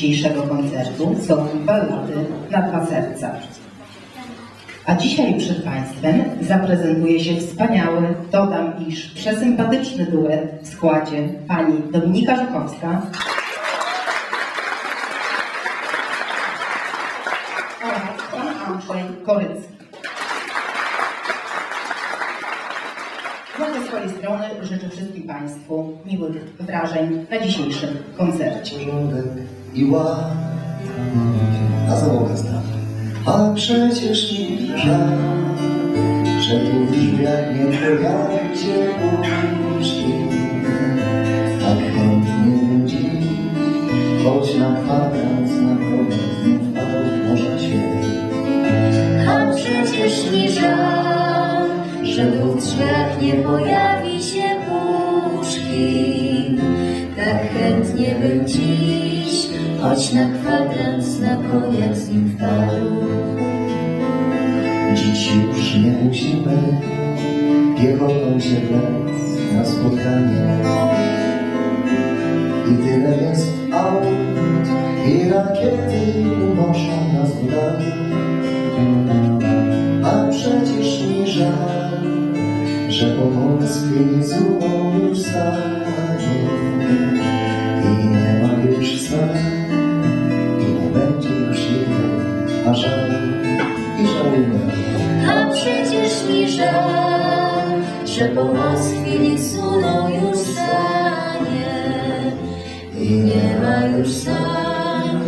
dzisiejszego koncertu są ballady na dwa serca. A dzisiaj przed Państwem zaprezentuje się wspaniały, dodam iż przesympatyczny duet w składzie pani Dominika Żukowska oraz pan Andrzej Korycki. Ze swojej strony życzę wszystkim Państwu miłych wrażeń na dzisiejszym koncercie. Porządek i ład, a załoga zna. A przecież mi żal, że tu w drzwiach nie się puszki. Tak chętnie dziś, choć na kwadrans na koniec nie wpadł może świeć. A przecież mi żal, że tu w drzwiach nie pojawi choć na kwadrans na koniec nim wpadł. Dziś już nie musimy piechotą się wlec na spotkanie. I tyle jest aut i rakiety unoszą nas w dal. A przecież mi żal, że po Moskwie nie złą już stanie. Że po Moskwie nie suną już stanie. I nie ma już sam,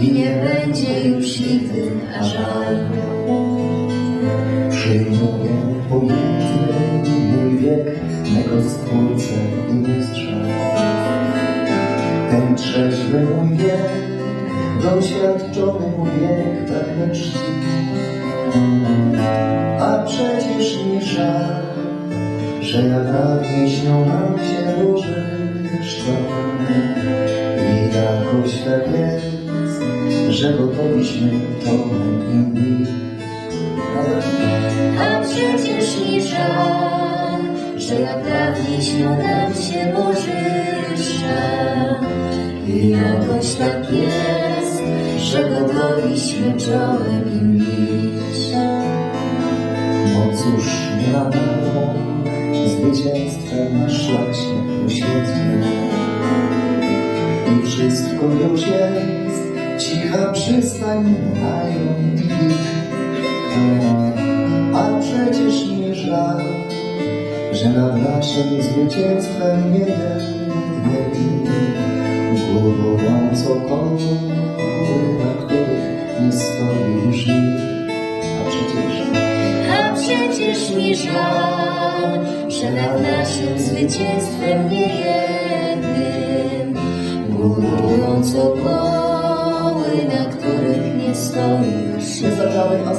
i nie będzie już nigdy, a żal. Przyjmuję pojęty mój wiek, mego stwórcę i mistrza. Ten trzeźwy mój wiek, doświadczony mój wiek pragnę czci. A przecież mi żal, na pieśnią nam się różyszczą. I jakoś tak jest, że gotowiśmy tonem inni. A przecież mi żal, że jak dawniej śnią nam się bożysze. I jakoś tak jest, że gotowiśmy czołem im bić. No cóż, nie na na szlak poświęcmy. I wszystko już jest, cicha przystań na A przecież mi żal, że nad naszym zwycięstwem nie jednej budując około, świat, że nad naszym zwycięstwem niejednym budująco koły, na których nie stoi już się zaczałem, a.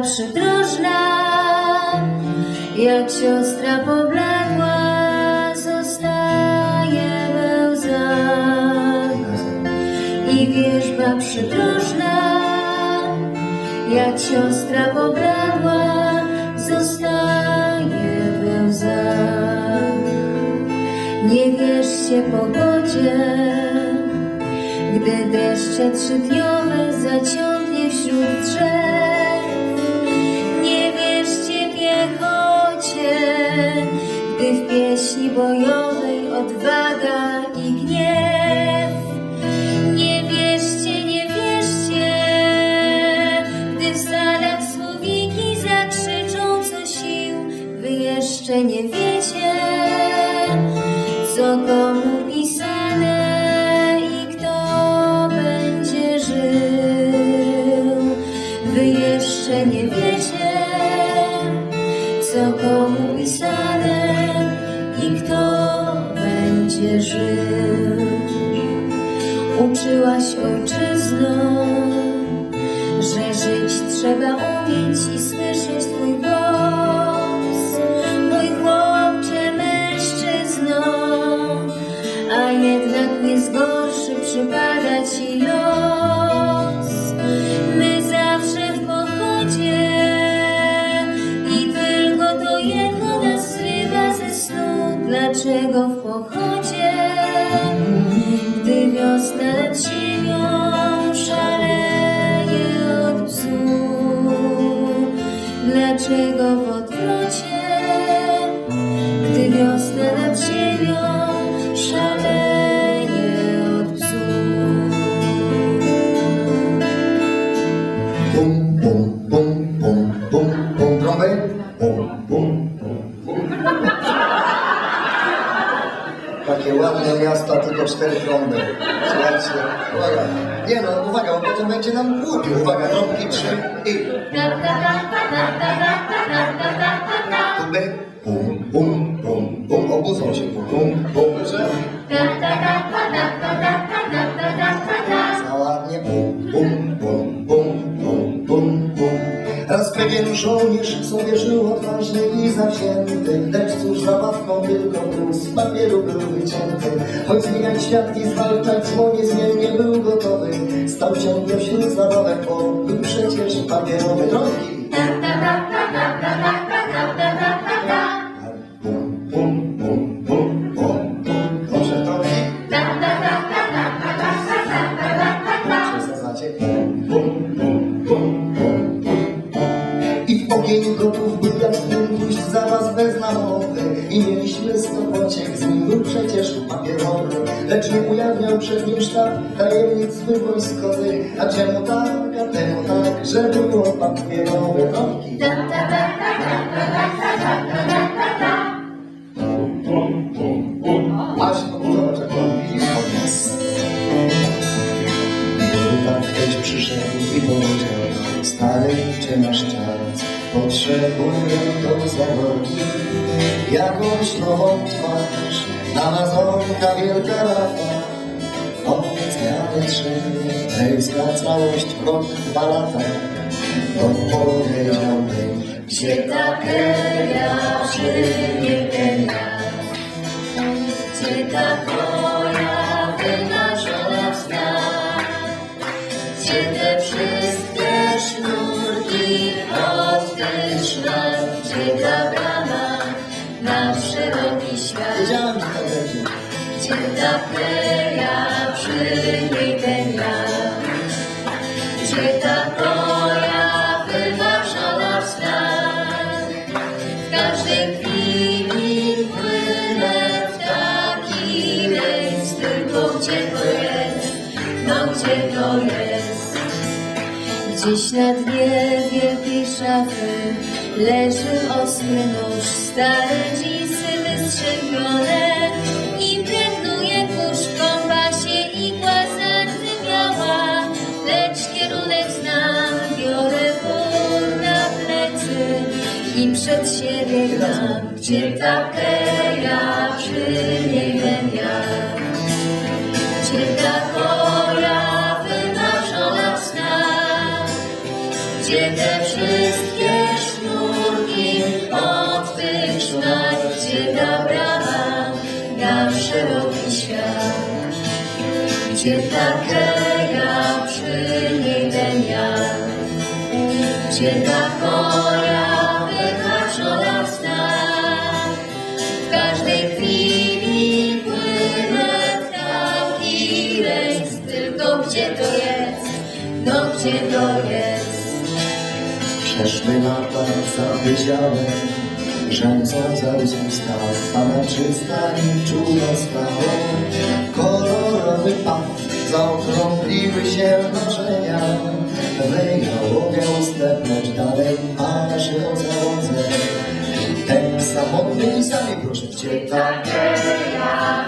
przydrożna, jak siostra pobladła, zostaje we łzach. I wierzba przydrożna, jak siostra pobladła, zostaje we łzach. Nie wierzcie pogodzie, gdy deszcze trzydniowe zaciągnie wśród drzew. Dlaczego w odwrocie, gdy wiosna nad ziemią szaleje od bzu? Bum, bum, bum, bum, bum, bum, trąby. Bum, bum, bum, bum. Takie ładne miasta, tylko cztery trąby. Słuchajcie, uwaga. Nie no, uwaga, bo potem będzie nam głupio. Uwaga, trąbki trzy i tuby. Bum, bum, bum, bum. Obudzą się. Bum, bum, bum. Że? Za ładnie. Bum, bum, bum, bum, bum, bum, bum. Raz pewien żołnierz sobie żył odważny i zawzięty, lecz cóż zabawką tylko był z papieru był wycięty. Choć zmieniać świat i zwalczać zło niezmiennie był gotowy, stał ciągle wśród zabawek, bo był przecież papierowy drogi. I w ogień gotów był jak za was bez I mieliśmy sto pociech, z nim był przecież Lecz nie ujawniał przed nim sztab tajemnic zły wojskowy. A czemu tak, temu tak, że było papierowe trąbki Aż zobacz jak on nas Gdyby tak ktoś przyszedł i powiedział Stary, czy masz czas? Potrzebuję do zawodu Jakąś nową twarz Amazonka wielka lawa Oceany trzy Rejska całość rok, dwa lata Odpowiedziałbym Gdzie ta keja przyjmie ten? Gdzie ta koja Gdzie ta koja wymarzona w? W każdej chwili płynę w taki rejs, tylko gdzie jest, no gdzie jest? Gdzieś na dnie wielkiej szafy leży ostry nóż, stare dżinsy wystrzępione gram, gdzie ta keja przy niej ten wiatr. Gdzie te wszystkie sznurki od tych szmat? Gdzie ta brama na szeroki świat? Gdzie ta keja przy gdzie to jest? Przeszły lata za wydziałem, rzęsąca łzą stał, a na przystani czuło stało. Kolorowy pad, zaokrągliły się marzenia, wyjął obiał lecz dalej marzy o załodze. Ten samotny i sami proszę, gdzie ta Keja,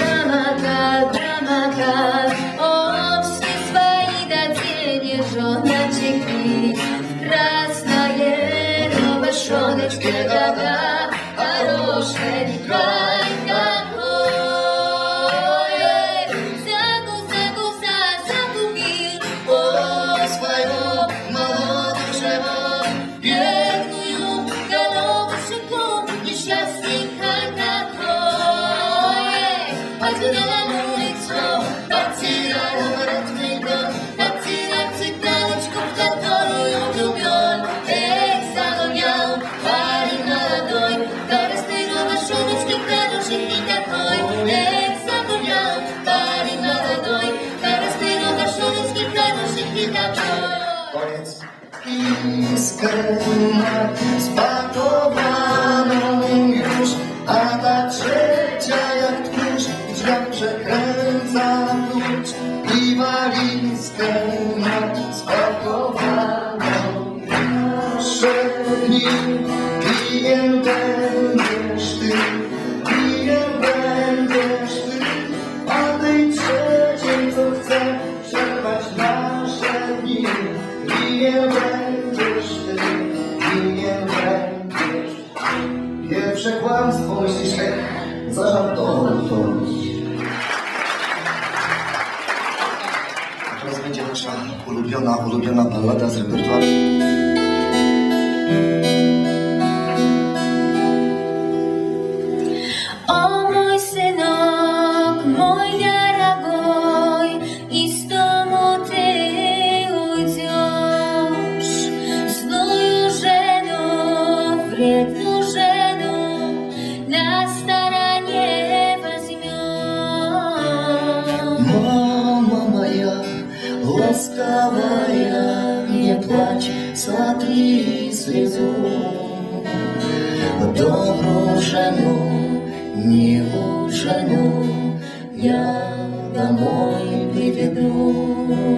З с з Улюблена, улюблена балада з репертуару. О, мой синок, мой дорогой, из дому ты уйдешь, злую жену вредную. вставая, не плачь, сотри слезу. Добрую жену, милую жену, я домой приведу.